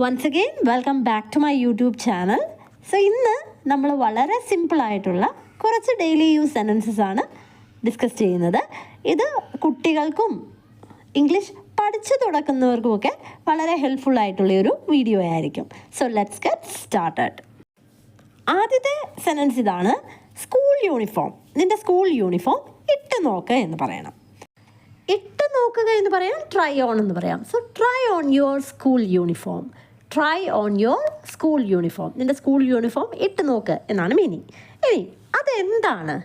Once again welcome back to my YouTube channel so ഇന്ന് നമ്മൾ വളരെ സിമ്പിളായിട്ടുള്ള കുറച്ച് ഡെയിലി യൂസ് സെന്റൻസസ് ആണ് ഡിസ്കസ് ചെയ്യുന്നത്. ഇത് കുട്ടികൾക്കും ഇംഗ്ലീഷ് പഠിച്ചു തുടക്കുന്നവർക്കുമൊക്കെ വളരെ ഹെൽപ്ഫുൾ ആയിട്ടുള്ള ഒരു വീഡിയോ ആയിരിക്കും. സോ ലെറ്റ്സ് ഗെറ്റ് സ്റ്റാർട്ടഡ് ആദ്യത്തെ സെന്റൻസ് ഇതാണ് സ്കൂൾ യൂണിഫോം നിന്റെ സ്കൂൾ യൂണിഫോം ഇട്ട് നോക്ക് എന്ന് പറയണം. ഇട്ട് നോക്കുക എന്ന് പറയാം ട്രൈ ഓൺ എന്ന് പറയാം. So try on your school uniform try on your school uniform നിന്റെ സ്കൂൾ യൂണിഫോം ഇട്ട് നോക്ക് എന്നാണ് മീനിങ് ഇനി അതെന്താണ്?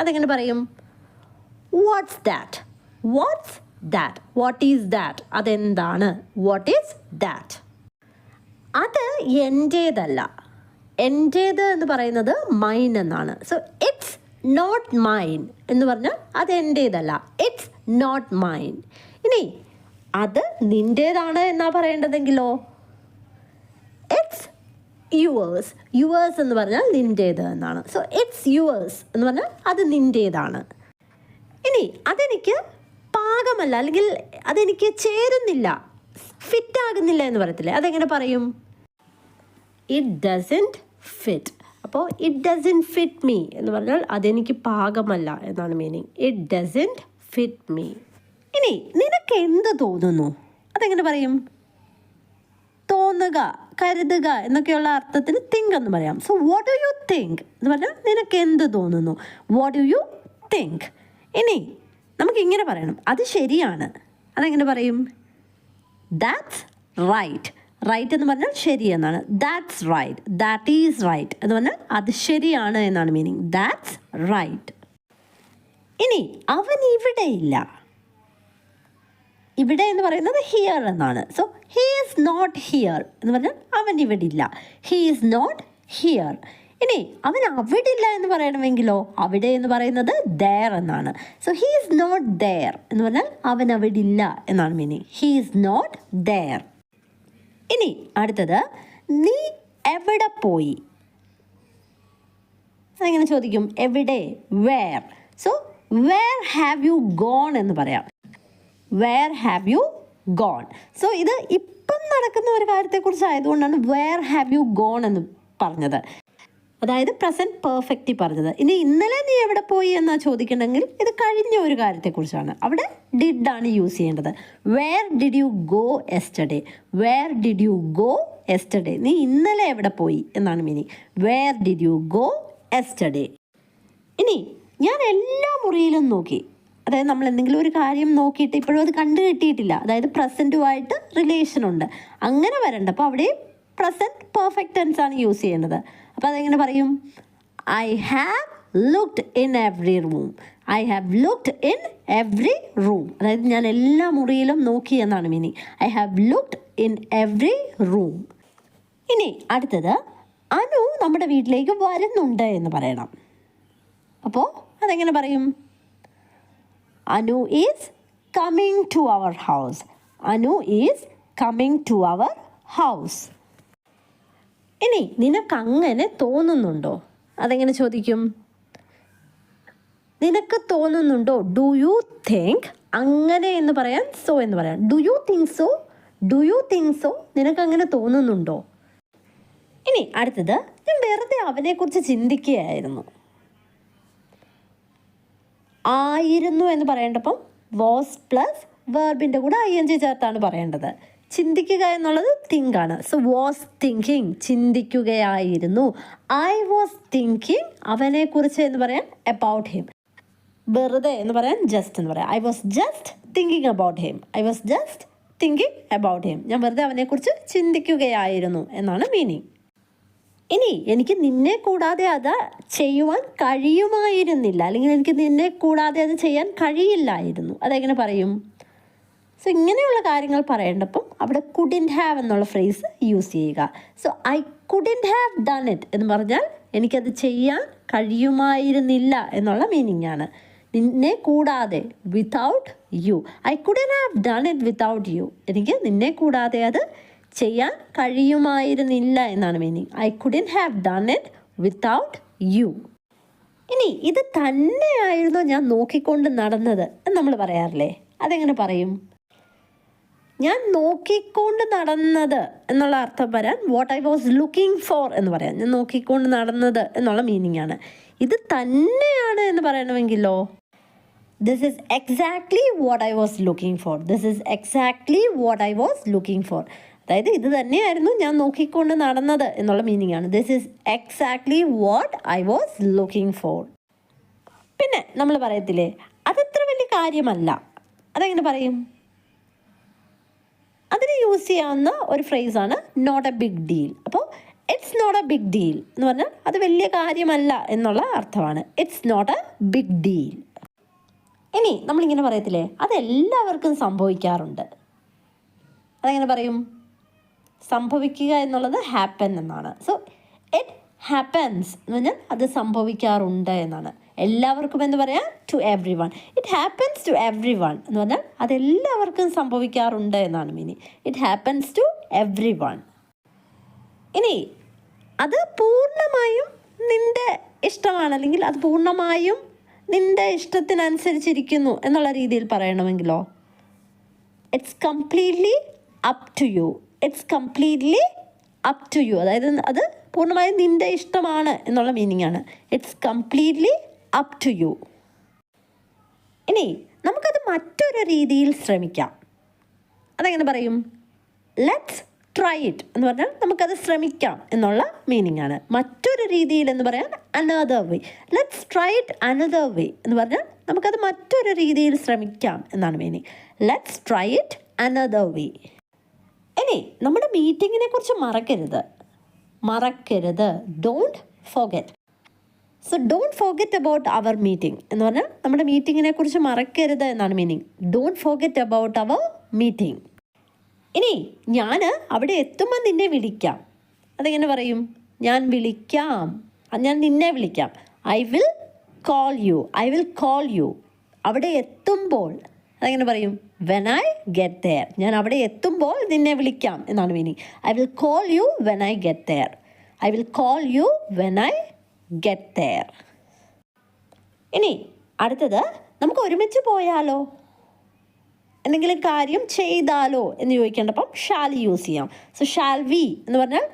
അതെങ്ങനെ പറയും? What's that what's that what is that അതെന്താണ്? വാട്ട് ഈസ് ദാറ്റ് അത് എന്റേതല്ല എന്റേത് എന്ന് പറയുന്നത് മൈൻ എന്നാണ്. സോ ഇറ്റ്സ് നോട്ട് മൈൻ എന്ന് പറഞ്ഞാൽ അത് എന്റേതല്ല ഇറ്റ്സ് നോട്ട് മൈൻ ഇനി അത് നിന്റേതാണ് എന്നാ പറയേണ്ടതെങ്കിലോ? യുവേഴ്സ് യുവേഴ്സ് എന്ന് പറഞ്ഞാൽ നിന്റേത് എന്നാണ്. സോ ഇറ്റ്സ് യുവേഴ്സ് എന്ന് പറഞ്ഞാൽ അത് നിന്റേതാണ്. ഇനി അതെനിക്ക് പാകമല്ല അല്ലെങ്കിൽ അതെനിക്ക് ചേരുന്നില്ല ഫിറ്റ് ആകുന്നില്ല എന്ന് പറയത്തില്ലേ? അതെങ്ങനെ പറയും? ഇറ്റ് ഡസന്റ് ഫിറ്റ് അപ്പോൾ ഇറ്റ് ഡസന്റ് ഫിറ്റ് മീ എന്ന് പറഞ്ഞാൽ അതെനിക്ക് പാകമല്ല എന്നാണ് meaning it doesn't fit me ഇനി നിനക്ക് എന്ത് തോന്നുന്നു? അതെങ്ങനെ പറയും? തോന്നുക കരുതുക എന്നൊക്കെയുള്ള അർത്ഥത്തിൽ തിങ്ക് എന്ന് പറയാം. So what do you think എന്ന് പറഞ്ഞാൽ നിനക്ക് എന്ത് തോന്നുന്നു? വാട്ട് ഡു യു തിങ്ക് ഇനി നമുക്കിങ്ങനെ പറയണം. അത് ശരിയാണ്. അതെങ്ങനെ പറയും? ദാറ്റ്സ് റൈറ്റ് റൈറ്റ് എന്ന് പറഞ്ഞാൽ ശരി എന്നാണ്. That's right that is right എന്ന് പറഞ്ഞാൽ അത് ശരിയാണ് എന്നാണ് മീനിങ് ദാറ്റ്സ് റൈറ്റ് ഇനി അവൻ ഇവിടെ ഇല്ല. ഇവിടെ എന്ന് പറയുന്നത് ഹിയർ എന്നാണ്. So he is not here എന്ന് പറഞ്ഞാൽ അവൻ ഇവിടെ ഇല്ല. ഹീ ഈസ് നോട്ട് ഹിയർ ഇനി അവൻ അവിടെ ഇല്ല എന്ന് പറയണമെങ്കിലോ? അവിടെ എന്ന് പറയുന്നത് ദയർ എന്നാണ്. So he is not there എന്ന് പറഞ്ഞാൽ അവൻ അവിടെ ഇല്ല എന്നാണ് meaning he is not there ഇനി അടുത്തത് നീ എവിടെ പോയി? അതെങ്ങനെ ചോദിക്കും? എവിടെ? Where so where have you gone എന്ന് പറയാം. Where have you gone so ഇത് ഇപ്പം നടക്കുന്ന ഒരു കാര്യത്തെക്കുറിച്ച് ആയതുകൊണ്ടാണ് വെയർ ഹാവ് യു ഗോൺ എന്ന് പറഞ്ഞത്. അതായത് പ്രസന്റ് പെർഫെക്റ്റ് പറഞ്ഞത്. ഇനി ഇന്നലെ നീ എവിടെ പോയി എന്നാ ചോദിക്കണമെങ്കിൽ ഇത് കഴിഞ്ഞ ഒരു കാര്യത്തെക്കുറിച്ചാണ്. അവിടെ ഡിഡ് ആണ് യൂസ് ചെയ്യേണ്ടത്. Where did you go yesterday where did you go yesterday നീ ഇന്നലെ എവിടെ പോയി എന്നാണ് meaning where did you go yesterday ഇനി ഞാൻ എല്ലാ മുറിയിലും നോക്കി. അതായത് നമ്മൾ എന്തെങ്കിലും ഒരു കാര്യം നോക്കിയിട്ട് ഇപ്പോഴും അത് കണ്ടു കിട്ടിയിട്ടില്ല. അതായത് പ്രസന്റുമായിട്ട് റിലേഷൻ ഉണ്ട്. അങ്ങനെ വരണ്ട. അപ്പോൾ അവിടെ പ്രസന്റ് പെർഫെക്റ്റ് ടെൻസ് ആണ് യൂസ് ചെയ്യേണ്ടത് അപ്പോൾ അതെങ്ങനെ പറയും? I have looked in every room I have looked in every room അതായത് ഞാൻ എല്ലാ മുറിയിലും നോക്കി എന്നാണ് meaning I have looked in every room ഇനി അടുത്തത് അനു നമ്മുടെ വീട്ടിലേക്ക് വരുന്നുണ്ട് എന്ന് പറയണം. അപ്പോൾ അതെങ്ങനെ പറയും? Anu is coming to our house Anu is coming to our house ഇനി നിനക്ക് അങ്ങനെ തോന്നുന്നുണ്ടോ? അതെങ്ങനെ ചോദിക്കും? നിനക്ക് തോന്നുന്നുണ്ടോ? ഡു യു തിങ്ക് അങ്ങനെ എന്ന് പറയാൻ സോ എന്ന് പറയാം. Do you think so do you think so നിനക്ക് അങ്ങനെ തോന്നുന്നുണ്ടോ? ഇനി അടുത്തത് ഞാൻ വെറുതെ അവനെക്കുറിച്ച് ചിന്തിക്കുകയായിരുന്നു. ആയിരുന്നു എന്ന് പറയേണ്ടപ്പം വാസ് പ്ലസ് വേർബിന്റെ കൂടെ ഐ എൻ ജി ചേർത്താണ് പറയേണ്ടത്. ചിന്തിക്കുക എന്നുള്ളത് തിങ്ക് ആണ്. സോ വാസ് തിങ്കിങ് ചിന്തിക്കുകയായിരുന്നു. ഐ വാസ് തിങ്കിങ് അവനെക്കുറിച്ച് എന്ന് പറയാൻ അബൌട്ട് ഹിം വെറുതെ എന്ന് പറയാൻ ജസ്റ്റ് എന്ന് പറയാം. I was just thinking about him I was just thinking about him ഞാൻ വെറുതെ അവനെക്കുറിച്ച് ചിന്തിക്കുകയായിരുന്നു എന്നാണ് മീനിങ് ഇനി എനിക്ക് നിന്നെ കൂടാതെ അത് ചെയ്യുവാൻ കഴിയുമായിരുന്നില്ല. അല്ലെങ്കിൽ എനിക്ക് നിന്നെ കൂടാതെ അത് ചെയ്യാൻ കഴിയില്ലായിരുന്നു. അതെങ്ങനെ പറയും? സോ ഇങ്ങനെയുള്ള കാര്യങ്ങൾ പറയേണ്ടപ്പം അവിടെ കുഡിൻ ഹാവ് എന്നുള്ള ഫ്രേസ് യൂസ് ചെയ്യുക. So I couldn't have done it എന്ന് പറഞ്ഞാൽ എനിക്കത് ചെയ്യാൻ കഴിയുമായിരുന്നില്ല എന്നുള്ള മീനിങ് ആണ്. നിന്നെ കൂടാതെ without you I couldn't have done it without you എനിക്ക് നിന്നെ കൂടാതെ അത് ചെയ്യാൻ കഴിയുമായിരുന്നില്ല എന്നാണ് meaning I couldn't have done it without you ഇനി ഇത് തന്നെയായിരുന്നു ഞാൻ നോക്കിക്കൊണ്ട് നടന്നത് എന്ന് നമ്മൾ പറയാറില്ലേ? അതെങ്ങനെ പറയും? ഞാൻ നോക്കിക്കൊണ്ട് നടന്നത് എന്നുള്ള അർത്ഥം വരാൻ what I was looking for എന്ന് പറയാം. ഞാൻ നോക്കിക്കൊണ്ട് നടന്നത് എന്നുള്ള മീനിങ് ആണ്. ഇത് തന്നെയാണ് എന്ന് പറയണമെങ്കിലോ? This is exactly what I was looking for this is exactly what I was looking for അതായത് ഇത് തന്നെയായിരുന്നു ഞാൻ നോക്കിക്കൊണ്ട് നടന്നത് എന്നുള്ള മീനിങ് ആണ്. This is exactly what I was looking for പിന്നെ നമ്മൾ പറയത്തില്ലേ അതത്ര വലിയ കാര്യമല്ല. അതെങ്ങനെ പറയും? അതിന് യൂസ് ചെയ്യാവുന്ന ഒരു ഫ്രേസാണ് നോട്ട് എ ബിഗ് ഡീൽ അപ്പോൾ it's not a big deal എന്ന് പറഞ്ഞാൽ അത് വലിയ കാര്യമല്ല എന്നുള്ള അർത്ഥമാണ്. It's not a big deal ഇനി നമ്മളിങ്ങനെ പറയത്തില്ലേ അതെല്ലാവർക്കും സംഭവിക്കാറുണ്ട്. അതെങ്ങനെ പറയും? സംഭവിക്കുക എന്നുള്ളത് ഹാപ്പൻ എന്നാണ്. സോ ഇറ്റ് ഹാപ്പൻസ് എന്ന് പറഞ്ഞാൽ അത് സംഭവിക്കാറുണ്ട് എന്നാണ്. എല്ലാവർക്കും എന്ന് പറയാം? To everyone it happens to everyone എന്ന് പറഞ്ഞാൽ അതെല്ലാവർക്കും സംഭവിക്കാറുണ്ട് എന്നാണ് meaning it happens to everyone ഇനി അത് പൂർണമായും നിന്റെ ഇഷ്ടമാണ് അല്ലെങ്കിൽ അത് പൂർണമായും നിന്റെ ഇഷ്ടത്തിനനുസരിച്ചിരിക്കുന്നു എന്നുള്ള രീതിയിൽ പറയണമെങ്കിലോ? It's completely up to you it's completely up to you അതായത് അത് പൂർണമായും നിന്റെ ഇഷ്ടമാണ് എന്നുള്ള മീനിങ് ആണ്. It's completely up to you ഇനി നമുക്കത് മറ്റൊരു രീതിയിൽ ശ്രമിക്കാം. അതെങ്ങനെ പറയും? ലെറ്റ്സ് ട്രൈ ഇറ്റ് എന്ന് പറഞ്ഞാൽ നമുക്കത് ശ്രമിക്കാം എന്നുള്ള മീനിങ് ആണ്. മറ്റൊരു രീതിയിൽ എന്ന് പറയാൻ another way let's try it another way എന്ന് പറഞ്ഞാൽ നമുക്കത് മറ്റൊരു രീതിയിൽ ശ്രമിക്കാം എന്നാണ് meaning let's try it another way ഇനി നമ്മുടെ മീറ്റിങ്ങിനെ കുറിച്ച് മറക്കരുത്. മറക്കരുത്. Don't forget so don't forget about our meeting എന്ന് പറഞ്ഞാൽ നമ്മുടെ മീറ്റിങ്ങിനെ കുറിച്ച് മറക്കരുത് എന്നാണ് meaning don't forget about our meeting ഇനി ഞാൻ അവിടെ എത്തുമ്പോൾ നിന്നെ വിളിക്കാം. അതെങ്ങനെ പറയും? ഞാൻ വിളിക്കാം. ഞാൻ നിന്നെ വിളിക്കാം. I will call you I will call you അവിടെ എത്തുമ്പോൾ അതെങ്ങനെ പറയും? വെൻ ഐ ഗെറ്റ് ദെയർ ഞാൻ അവിടെ എത്തുമ്പോൾ നിന്നെ വിളിക്കാം എന്നാണ് meaning I will call you when I get there I will call you when I get there ഇനി അടുത്തത് നമുക്ക് ഒരുമിച്ച് പോയാലോ? എന്തെങ്കിലും കാര്യം ചെയ്താലോ എന്ന് ചോദിക്കേണ്ടപ്പം ഷാൽ യൂസ് ചെയ്യാം. സോ ഷാൽ വി എന്ന് പറഞ്ഞാൽ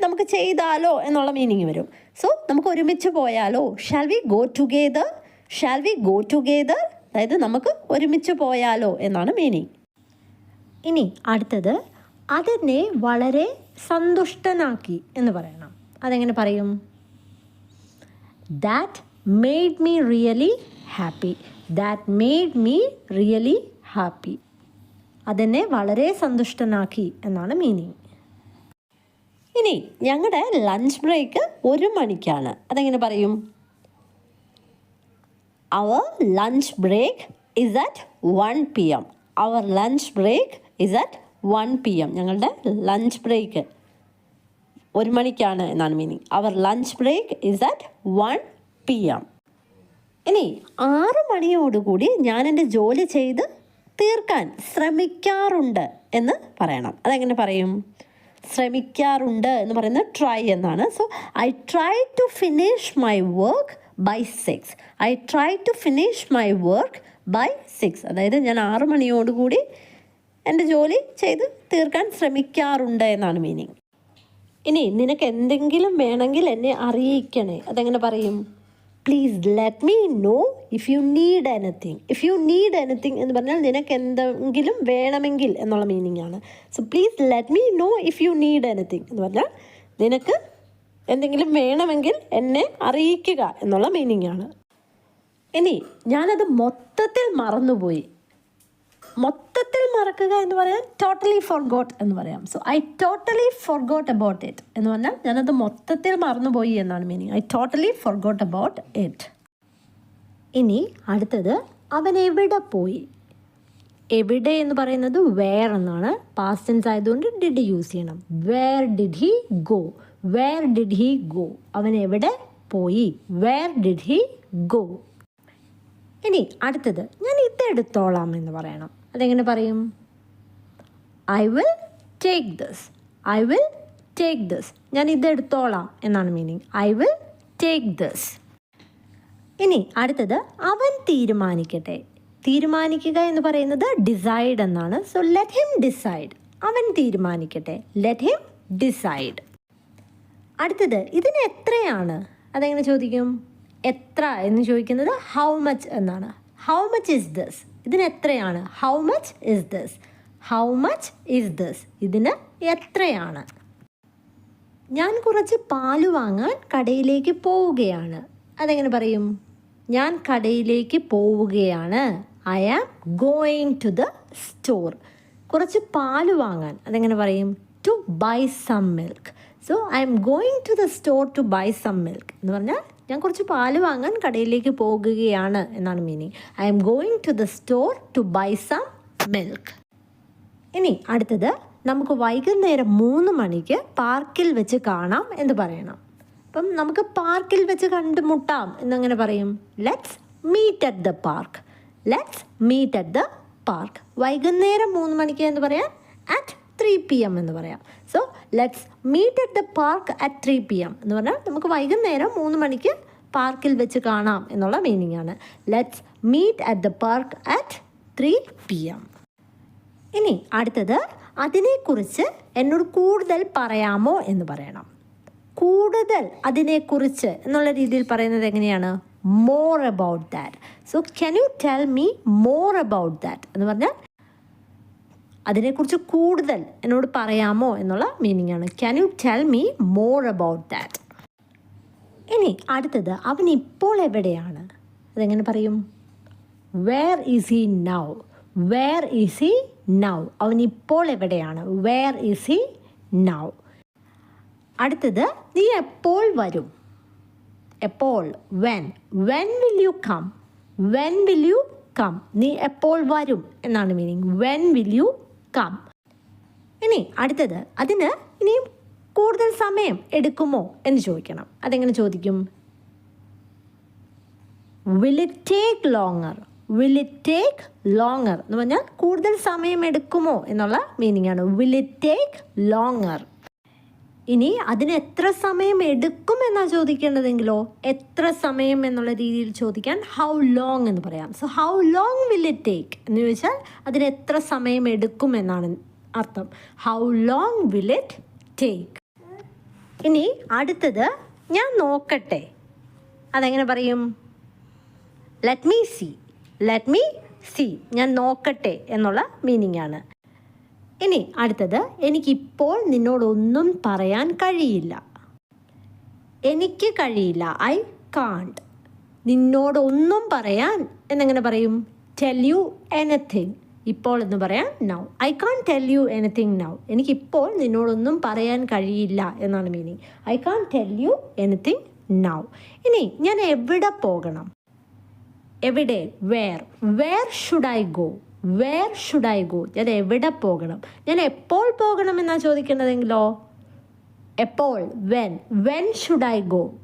നമുക്ക് ചെയ്താലോ എന്നുള്ള മീനിങ് വരും. സോ നമുക്ക് ഒരുമിച്ച് പോയാലോ? Shall we go together shall we go together അതായത് നമുക്ക് ഒരുമിച്ച് പോയാലോ എന്നാണ് മീനിങ് ഇനി അടുത്തത് അതിനെ വളരെ സന്തുഷ്ടനാക്കി എന്ന് പറയണം. അതെങ്ങനെ പറയും? That made me really happy that made me really happy അതെന്നെ വളരെ സന്തുഷ്ടനാക്കി എന്നാണ് മീനിങ് ഇനി ഞങ്ങളുടെ ലഞ്ച് ബ്രേക്ക് ഒരു മണിക്കാണ്. അതെങ്ങനെ പറയും? Break is at one P M our lunch break is at one P M ഞങ്ങളുടെ ലഞ്ച് ബ്രേക്ക് ഒരു മണിക്കാണ് എന്നാണ് meaning our lunch break is at one P M ഇനി ആറ് മണിയോടുകൂടി ഞാൻ എന്റെ ജോലി ചെയ്ത് തീർക്കാൻ ശ്രമിക്കാറുണ്ട് എന്ന് പറയണം. അതെങ്ങനെ പറയും? ശ്രമിക്കാറുണ്ട് എന്ന് പറയുന്നത് ട്രൈ എന്നാണ്. So I try to finish my work by six I try to finish my work by six അതായത് ഞാൻ ആറ് മണിയോടുകൂടി എന്റെ ജോലി ചെയ്ത് തീർക്കാൻ ശ്രമിക്കാറുണ്ട് എന്നാണ് മീനിങ് ഇനി നിനക്ക് എന്തെങ്കിലും വേണമെങ്കിൽ എന്നെ അറിയിക്കണേ. അതെങ്ങനെ പറയും? Please let me know if you need anything if you need anything എന്ന് പറഞ്ഞാൽ നിനക്ക് എന്തെങ്കിലും വേണമെങ്കിൽ എന്നുള്ള മീനിങ് ആണ്. So please let me know if you need anything എന്ന് പറഞ്ഞാൽ നിനക്ക് എന്തെങ്കിലും വേണമെങ്കിൽ എന്നെ അറിയിക്കുക എന്നുള്ള മീനിങ് ആണ്. ഇനി ഞാനത് മൊത്തത്തിൽ മറന്നുപോയി. മൊത്തത്തിൽ മറക്കുക എന്ന് പറയാൻ ടോട്ടലി ഫോർഗോട്ട് എന്ന് പറയാം. So I totally forgot about it എന്ന് പറഞ്ഞാൽ ഞാനത് മൊത്തത്തിൽ മറന്നുപോയി എന്നാണ് meaning I totally forgot about it ഇനി അടുത്തത് അവൻ എവിടെ പോയി? എവിടെ എന്ന് പറയുന്നത് വേർ എന്നാണ്. പാസ്റ്റൻസ് ആയതുകൊണ്ട് ഡിഡ് യൂസ് ചെയ്യണം. Where did he go where did he go അവൻ എവിടെ പോയി? വേർ ഡിഡ് ഹി ഗോ ഇനി അടുത്തത് ഞാൻ ഇതെടുത്തോളാം എന്ന് പറയണം. അതെങ്ങനെ പറയും? I will take this I will take this ഞാൻ ഇതെടുത്തോളാം എന്നാണ് meaning I will take this ഇനി അടുത്തത് അവൻ തീരുമാനിക്കട്ടെ. തീരുമാനിക്കുക എന്ന് പറയുന്നത് ഡിസൈഡ് എന്നാണ്. സോ ലെറ്റ് ഹിം ഡിസൈഡ് അവൻ തീരുമാനിക്കട്ടെ. ലെറ്റ് ഹിം ഡിസൈഡ് അടുത്തത് ഇതിന് എത്രയാണ്? അതെങ്ങനെ ചോദിക്കും? എത്ര എന്ന് ചോദിക്കുന്നത് ഹൗ മച്ച് എന്നാണ്. ഹൗ മച്ച് ഇസ് ദസ് ഇതിന് എത്രയാണ്? How much is this how much is this ഇതിന് എത്രയാണ്? ഞാൻ കുറച്ച് പാൽ വാങ്ങാൻ കടയിലേക്ക് പോവുകയാണ്. അതെങ്ങനെ പറയും? ഞാൻ കടയിലേക്ക് പോവുകയാണ്. I am going to the store കുറച്ച് പാൽ വാങ്ങാൻ. അതെങ്ങനെ പറയും? To buy some milk so I am going to the store to buy some milk എന്ന് പറഞ്ഞാൽ ഞാൻ കുറച്ച് പാൽ വാങ്ങാൻ കടയിലേക്ക് പോകുകയാണ് എന്നാണ് meaning I am going to the store to buy some milk ഇനി അടുത്തത് നമുക്ക് വൈകുന്നേരം മൂന്ന് മണിക്ക് പാർക്കിൽ വെച്ച് കാണാം എന്ന് പറയണം. അപ്പം നമുക്ക് പാർക്കിൽ വെച്ച് കണ്ടുമുട്ടാം എന്നങ്ങനെ പറയും. Let's meet at the park let's meet at the park വൈകുന്നേരം മൂന്ന് മണിക്ക് എന്ന് പറയാം അറ്റ് ത്രീ പി എം എന്ന് പറയാം. So let's meet at the park at three P M എന്ന് പറഞ്ഞാൽ നമുക്ക് വൈകുന്നേരം മൂന്ന് മണിക്ക് പാർക്കിൽ വെച്ച് കാണാം എന്നുള്ള മീനിങ് ആണ്. Let's meet at the park at three P M ഇനി അടുത്തത് അതിനെക്കുറിച്ച് എന്നോട് കൂടുതൽ പറയാമോ എന്ന് പറയണം. കൂടുതൽ അതിനെക്കുറിച്ച് എന്നുള്ള രീതിയിൽ പറയുന്നത് എങ്ങനെയാണ്? More about that so can you tell me more about that എന്ന് പറഞ്ഞാൽ അതിനെക്കുറിച്ച് കൂടുതൽ എന്നോട് പറയാമോ എന്നുള്ള മീനിങ് ആണ് can you tell me more about that ഇനി അടുത്തത് അവൻ ഇപ്പോൾ എവിടെയാണ്? അതെങ്ങനെ പറയും? Where is he now where is he now അവൻ ഇപ്പോൾ എവിടെയാണ്? വേർ ഈസ് ഹി നൗ അടുത്തത് നീ എപ്പോൾ വരും? എപ്പോൾ? When when will you come when will you come നീ എപ്പോൾ വരും? എന്നാണ് meaning when will you come ഇനി അടുത്തത് അതിന് ഇനിയും കൂടുതൽ സമയം എടുക്കുമോ എന്ന് ചോദിക്കണം. അതെങ്ങനെ ചോദിക്കും? Will it take longer will it take longer എന്ന് പറഞ്ഞാൽ കൂടുതൽ സമയം എടുക്കുമോ എന്നുള്ള മീനിങ് ആണ്. വിൽ ഇറ്റ് ടേക്ക് ലോങ്ങർ ഇനി അതിന് എത്ര സമയം എടുക്കും എന്നാണ് ചോദിക്കേണ്ടതെങ്കിലോ എത്ര സമയം എന്നുള്ള രീതിയിൽ ചോദിക്കാൻ ഹൗ ലോങ് എന്ന് പറയാം. So how long will it take എന്ന് ചോദിച്ചാൽ അതിന് എത്ര സമയം എടുക്കും എന്നാണ് അർത്ഥം. How long will it take ഇനി അടുത്തത് ഞാൻ നോക്കട്ടെ. അതെങ്ങനെ പറയും? Let me see let me see ഞാൻ നോക്കട്ടെ എന്നുള്ള മീനിങ് ആണ്. ഇനി അടുത്തത് എനിക്കിപ്പോൾ നിന്നോടൊന്നും പറയാൻ കഴിയില്ല. എനിക്ക് കഴിയില്ല. I can't. നിന്നോടൊന്നും പറയാൻ എന്നെങ്ങനെ പറയും? Tell you anything. ഇപ്പോൾ എന്ന് പറയാൻ now. I can't tell you anything now. എനിക്കിപ്പോൾ നിന്നോടൊന്നും പറയാൻ കഴിയില്ല എന്നാണ് meaning. I can't tell you anything now. ഇനി ഞാൻ എവിടെ പോകണം? എവിടെ? Where. Where should I go? Where should I go ഞാൻ എവിടെ പോകണം? ഞാൻ എപ്പോൾ പോകണം എന്നാ ചോദിക്കേണ്ടതെങ്കിലോ? എപ്പോൾ? When when should I go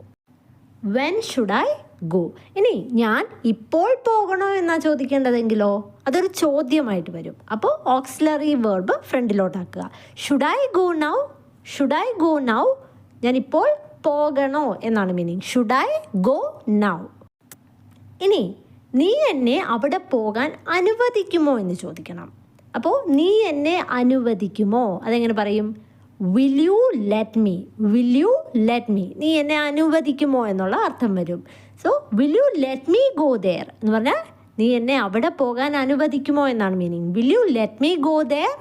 when should I go ഇനി ഞാൻ ഇപ്പോൾ പോകണോ എന്നാ ചോദിക്കേണ്ടതെങ്കിലോ? അതൊരു ചോദ്യമായിട്ട് വരും. അപ്പോൾ auxiliary verb ഫ്രണ്ടിലോട്ടാക്കുക. Should I go now should I go now ഞാൻ ഇപ്പോൾ പോകണോ എന്നാണ് meaning should I go now ഇനി നീ എന്നെ അവിടെ പോകാൻ അനുവദിക്കുമോ എന്ന് ചോദിക്കണം. അപ്പോൾ നീ എന്നെ അനുവദിക്കുമോ? അതെങ്ങനെ പറയും? Will you let me will you let me നീ എന്നെ അനുവദിക്കുമോ എന്നുള്ള അർത്ഥം വരും. So will you let me go there എന്ന് പറഞ്ഞാൽ നീ എന്നെ അവിടെ പോകാൻ അനുവദിക്കുമോ എന്നാണ് meaning will you let me go there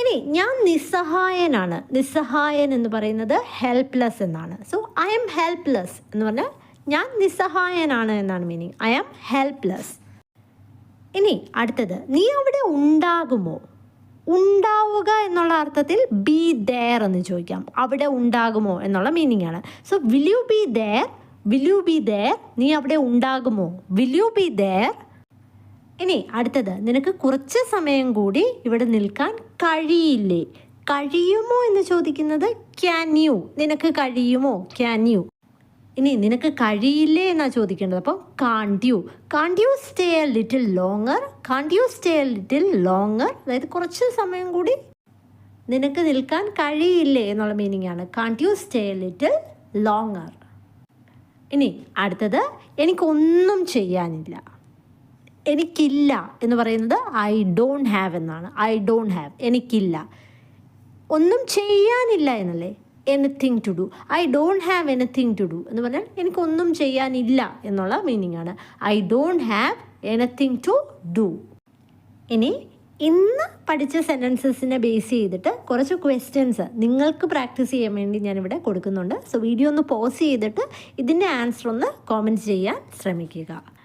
ഇനി ഞാൻ നിസ്സഹായനാണ്. നിസ്സഹായൻ എന്ന് പറയുന്നത് ഹെൽപ്ലെസ് എന്നാണ്. സോ ഐ എം ഹെൽപ്ലെസ് എന്ന് പറഞ്ഞാൽ ഞാൻ നിസ്സഹായനാണ് എന്നാണ് മീനിങ് ഐ ആം ഹെൽപ്ലെസ് ഇനി അടുത്തത്. നീ അവിടെ ഉണ്ടാകുമോ? ഉണ്ടാവുക എന്നുള്ള അർത്ഥത്തിൽ ബി ദയർ എന്ന് ചോദിക്കാം. അവിടെ ഉണ്ടാകുമോ എന്നുള്ള മീനിങ് ആണ്. So will you be there will you be there നീ അവിടെ ഉണ്ടാകുമോ? വിൽ യു ബി ദെയർ ഇനി അടുത്തത്. നിനക്ക് കുറച്ച് സമയം കൂടി ഇവിടെ നിൽക്കാൻ കഴിയില്ലേ? കഴിയുമോ എന്ന് ചോദിക്കുന്നത് ക്യാൻ യു നിനക്ക് കഴിയുമോ? ക്യാൻ യു ഇനി നിനക്ക് കഴിയില്ലേ എന്നാണ് ചോദിക്കേണ്ടത്? അപ്പോൾ can't you can't you stay a little longer can't you stay a little longer അതായത് കുറച്ച് സമയം കൂടി നിനക്ക് നിൽക്കാൻ കഴിയില്ലേ എന്നുള്ള മീനിങ് ആണ്. Can't you stay a little longer ഇനി അടുത്തത് എനിക്കൊന്നും ചെയ്യാനില്ല. എനിക്കില്ല എന്ന് പറയുന്നത് ഐ ഡോണ്ട് ഹാവ് എന്നാണ്. ഐ ഡോണ്ട് ഹാവ് എനിക്കില്ല. ഒന്നും ചെയ്യാനില്ല എന്നല്ലേ? Anything to do I don't have anything to do എന്ന് പറഞ്ഞാൽ എനിക്കൊന്നും ചെയ്യാനില്ല എന്നുള്ള മീനിങ് ആണ്. I don't have anything to do ഇനി ഇന്ന് പഠിച്ച സെന്റൻസസിനെ ബേസ് ചെയ്തിട്ട് കുറച്ച് ക്വസ്റ്റ്യൻസ് നിങ്ങൾക്ക് പ്രാക്ടീസ് ചെയ്യാൻ വേണ്ടി ഞാനിവിടെ കൊടുക്കുന്നുണ്ട്. സോ വീഡിയോ ഒന്ന് പോസ് ചെയ്തിട്ട് ഇതിന്റെ ആൻസർ ഒന്ന് കോമന്റ് ചെയ്യാൻ ശ്രമിക്കുക.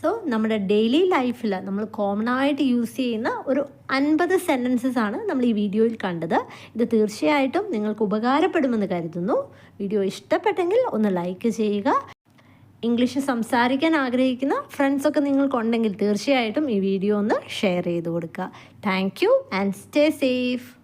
സോ നമ്മുടെ ഡെയിലി ലൈഫിൽ നമ്മൾ കോമൺ ആയിട്ട് യൂസ് ചെയ്യുന്ന ഒരു അൻപത് സെന്റൻസസ് ആണ് നമ്മൾ ഈ വീഡിയോയിൽ കണ്ടത്. ഇത് തീർച്ചയായിട്ടും നിങ്ങൾക്ക് ഉപകാരപ്പെടുമെന്ന് കരുതുന്നു. വീഡിയോ ഇഷ്ടപ്പെട്ടെങ്കിൽ ഒന്ന് ലൈക്ക് ചെയ്യുക. ഇംഗ്ലീഷ് സംസാരിക്കാൻ ആഗ്രഹിക്കുന്ന ഫ്രണ്ട്സൊക്കെ നിങ്ങൾക്കുണ്ടെങ്കിൽ തീർച്ചയായിട്ടും ഈ വീഡിയോ ഒന്ന് ഷെയർ ചെയ്ത് കൊടുക്കുക. Thank you and stay safe